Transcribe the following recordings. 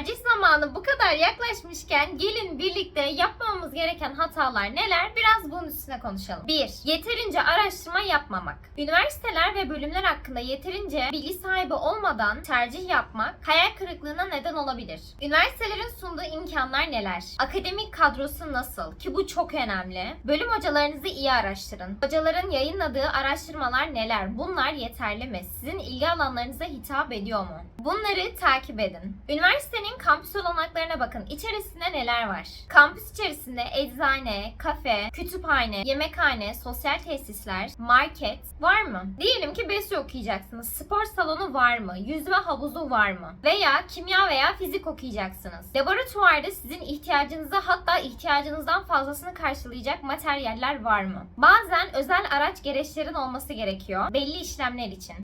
Tercih zamanı bu kadar yaklaşmışken gelin birlikte yapmamamız gereken hatalar neler? Biraz bunun üstüne konuşalım. 1. Yeterince araştırma yapmamak. Üniversiteler ve bölümler hakkında yeterince bilgi sahibi olmadan tercih yapmak hayal kırıklığına neden olabilir. Üniversitelerin sunduğu imkanlar neler? Akademik kadrosu nasıl? Ki bu çok önemli. Bölüm hocalarınızı iyi araştırın. Hocaların yayınladığı araştırmalar neler? Bunlar yeterli mi? Sizin ilgi alanlarınıza hitap ediyor mu? Bunları takip edin. Üniversitenin kampüs olanaklarına bakın. İçerisinde neler var? Kampüs içerisinde eczane, kafe, kütüphane, yemekhane, sosyal tesisler, market var mı? Diyelim ki BES'i okuyacaksınız. Spor salonu var mı? Yüzme havuzu var mı? Veya kimya veya fizik okuyacaksınız. Laboratuvarda sizin ihtiyacınıza hatta ihtiyacınızdan fazlasını karşılayacak materyaller var mı? Bazen özel araç gereçlerin olması gerekiyor belli işlemler için.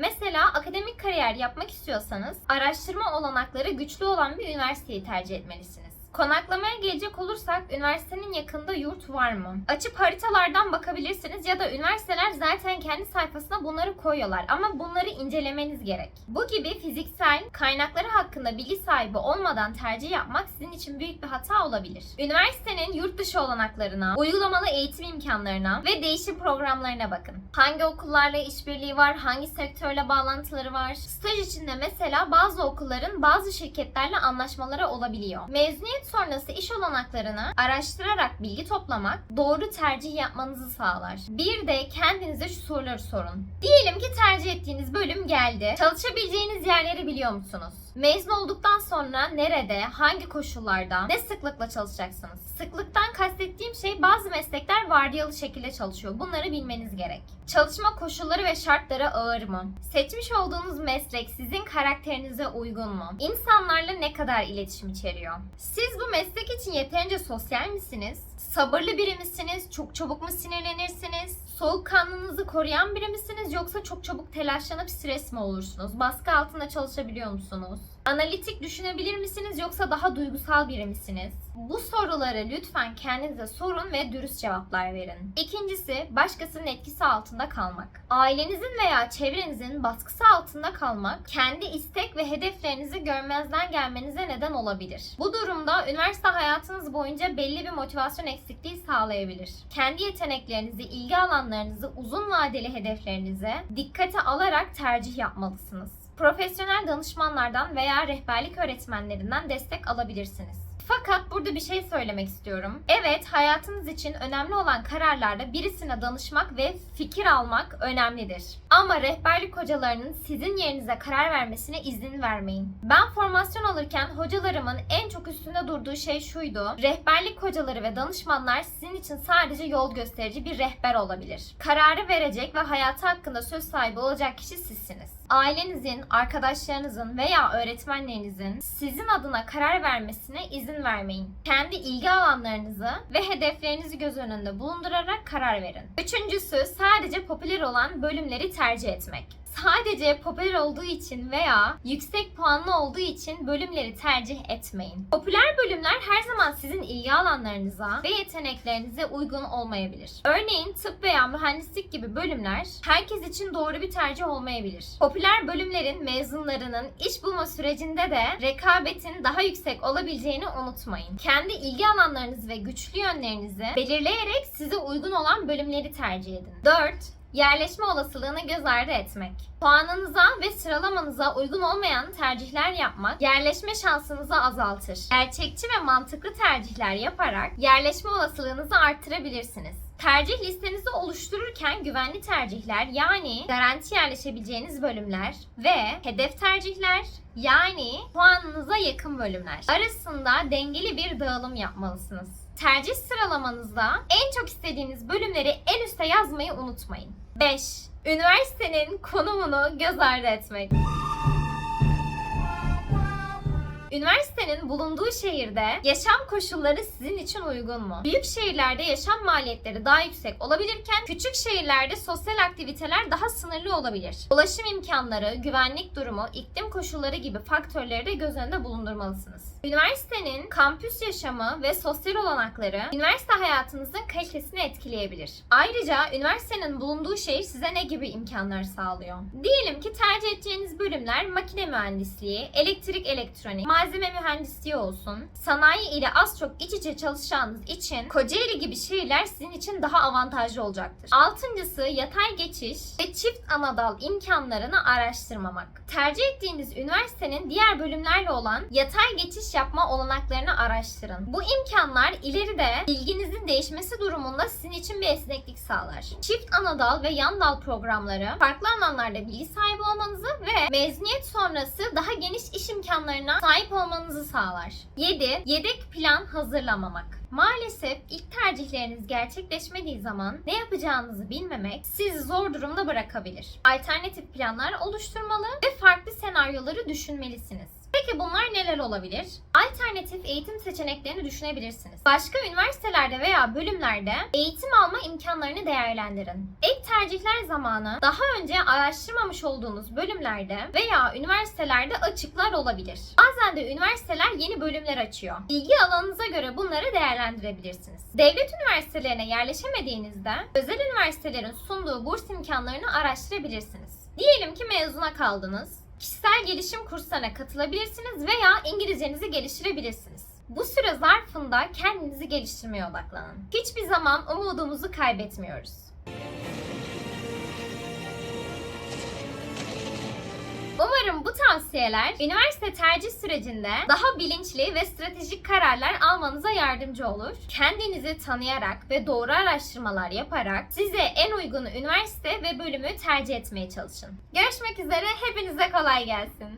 Mesela akademik kariyer yapmak istiyorsanız araştırma olanakları güçlü olan bir üniversiteyi tercih etmelisiniz. Konaklamaya gelecek olursak üniversitenin yakında yurt var mı? Açıp haritalardan bakabilirsiniz ya da üniversiteler zaten kendi sayfasına bunları koyuyorlar ama bunları incelemeniz gerek. Bu gibi fiziksel kaynakları hakkında bilgi sahibi olmadan tercih yapmak sizin için büyük bir hata olabilir. Üniversitenin yurt dışı olanaklarına, uygulamalı eğitim imkanlarına ve değişim programlarına bakın. Hangi okullarla işbirliği var, hangi sektörle bağlantıları var? Staj içinde mesela bazı okulların bazı şirketlerle anlaşmaları olabiliyor. Mezuniyet sonrası iş olanaklarını araştırarak bilgi toplamak doğru tercih yapmanızı sağlar. Bir de kendinize şu soruları sorun. Diyelim ki tercih ettiğiniz bölüm geldi. Çalışabileceğiniz yerleri biliyor musunuz? Mezun olduktan sonra nerede, hangi koşullarda, ne sıklıkla çalışacaksınız? Sıklıktan kastettiğim şey bazı meslekler vardiyalı şekilde çalışıyor. Bunları bilmeniz gerek. Çalışma koşulları ve şartları ağır mı? Seçmiş olduğunuz meslek sizin karakterinize uygun mu? İnsanlarla ne kadar iletişim içeriyor? Siz bu meslek için yeterince sosyal misiniz? Sabırlı biri misiniz? Çok çabuk mu sinirlenirsiniz? Soğukkanlılığınızı koruyan biri misiniz yoksa çok çabuk telaşlanıp stres mi olursunuz? Baskı altında çalışabiliyor musunuz? Analitik düşünebilir misiniz yoksa daha duygusal biri misiniz? Bu soruları lütfen kendinize sorun ve dürüst cevaplar verin. İkincisi, başkasının etkisi altında kalmak. Ailenizin veya çevrenizin baskısı altında kalmak, kendi istek ve hedeflerinizi görmezden gelmenize neden olabilir. Bu durumda üniversite hayatınız boyunca belli bir motivasyon eksikliği sağlayabilir. Kendi yeteneklerinizi, ilgi alanlarınızı, uzun vadeli hedeflerinize dikkate alarak tercih yapmalısınız. Profesyonel danışmanlardan veya rehberlik öğretmenlerinden destek alabilirsiniz. Fakat burada bir şey söylemek istiyorum. Evet, hayatınız için önemli olan kararlarda birisine danışmak ve fikir almak önemlidir. Ama rehberlik hocalarının sizin yerinize karar vermesine izin vermeyin. Ben formasyon alırken hocalarımın en çok üstünde durduğu şey şuydu. Rehberlik hocaları ve danışmanlar sizin için sadece yol gösterici bir rehber olabilir. Kararı verecek ve hayatı hakkında söz sahibi olacak kişi sizsiniz. Ailenizin, arkadaşlarınızın veya öğretmenlerinizin sizin adına karar vermesine izin vermeyin. Kendi ilgi alanlarınızı ve hedeflerinizi göz önünde bulundurarak karar verin. Üçüncüsü sadece popüler olan bölümleri tercih etmek. Sadece popüler olduğu için veya yüksek puanlı olduğu için bölümleri tercih etmeyin. Popüler bölümler her zaman sizin ilgi alanlarınıza ve yeteneklerinize uygun olmayabilir. Örneğin tıp veya mühendislik gibi bölümler herkes için doğru bir tercih olmayabilir. Popüler bölümlerin mezunlarının iş bulma sürecinde de rekabetin daha yüksek olabileceğini unutmayın. Kendi ilgi alanlarınızı ve güçlü yönlerinizi belirleyerek size uygun olan bölümleri tercih edin. 4. Yerleşme olasılığını göz ardı etmek. Puanınıza ve sıralamanıza uygun olmayan tercihler yapmak yerleşme şansınızı azaltır. Gerçekçi ve mantıklı tercihler yaparak yerleşme olasılığınızı arttırabilirsiniz. Tercih listenizi oluştururken güvenli tercihler yani garanti yerleşebileceğiniz bölümler ve hedef tercihler yani puanınıza yakın bölümler arasında dengeli bir dağılım yapmalısınız. Tercih sıralamanızda en çok istediğiniz bölümleri en üste yazmayı unutmayın. 5. Üniversitenin konumunu göz ardı etmek. Üniversitenin bulunduğu şehirde yaşam koşulları sizin için uygun mu? Büyük şehirlerde yaşam maliyetleri daha yüksek olabilirken küçük şehirlerde sosyal aktiviteler daha sınırlı olabilir. Ulaşım imkanları, güvenlik durumu, iklim koşulları gibi faktörleri de göz önünde bulundurmalısınız. Üniversitenin kampüs yaşamı ve sosyal olanakları üniversite hayatınızın kalitesini etkileyebilir. Ayrıca üniversitenin bulunduğu şehir size ne gibi imkanlar sağlıyor? Diyelim ki tercih edeceğiniz bölümler makine mühendisliği, elektrik elektronik, malzeme mühendisliği olsun. Sanayi ile az çok iç içe çalışacağınız için Kocaeli gibi şehirler sizin için daha avantajlı olacaktır. Altıncısı yatay geçiş ve çift anadal imkanlarını araştırmamak. Tercih ettiğiniz üniversitenin diğer bölümlerle olan yatay geçiş yapma olanaklarını araştırın. Bu imkanlar ileride bilginizin değişmesi durumunda sizin için bir esneklik sağlar. Çift anadal ve yan dal programları farklı alanlarda bilgi sahibi olmanızı ve mezuniyet sonrası daha geniş iş imkanlarına sahip olmanızı sağlar. 7. Yedek plan hazırlamamak. Maalesef ilk tercihleriniz gerçekleşmediği zaman ne yapacağınızı bilmemek sizi zor durumda bırakabilir. Alternatif planlar oluşturmalı ve farklı senaryoları düşünmelisiniz. Peki bunlar neler olabilir? Alternatif eğitim seçeneklerini düşünebilirsiniz. Başka üniversitelerde veya bölümlerde eğitim alma imkanlarını değerlendirin. Ek tercihler zamanı daha önce araştırmamış olduğunuz bölümlerde veya üniversitelerde açıklar olabilir. Bazen de üniversiteler yeni bölümler açıyor. İlgi alanınıza göre bunları değerlendirebilirsiniz. Devlet üniversitelerine yerleşemediğinizde özel üniversitelerin sunduğu burs imkanlarını araştırabilirsiniz. Diyelim ki mezuna kaldınız. Kişisel gelişim kurslarına katılabilirsiniz veya İngilizcenizi geliştirebilirsiniz. Bu süre zarfında kendinizi geliştirmeye odaklanın. Hiçbir zaman umudumuzu kaybetmiyoruz. Umarım bu tavsiyeler üniversite tercih sürecinde daha bilinçli ve stratejik kararlar almanıza yardımcı olur. Kendinizi tanıyarak ve doğru araştırmalar yaparak size en uygunu üniversite ve bölümü tercih etmeye çalışın. Görüşmek üzere, hepinize kolay gelsin.